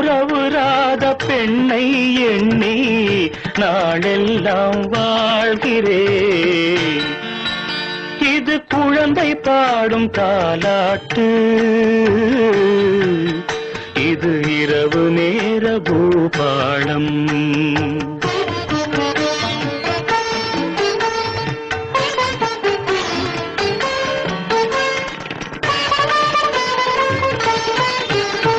உறவுராத பெண்ணை எண்ணி நாளெல்லாம் வாழ்கிறேன். இது குழந்தை பாடும் தாலாட்டு. இது இரவு நேர பூபாளம்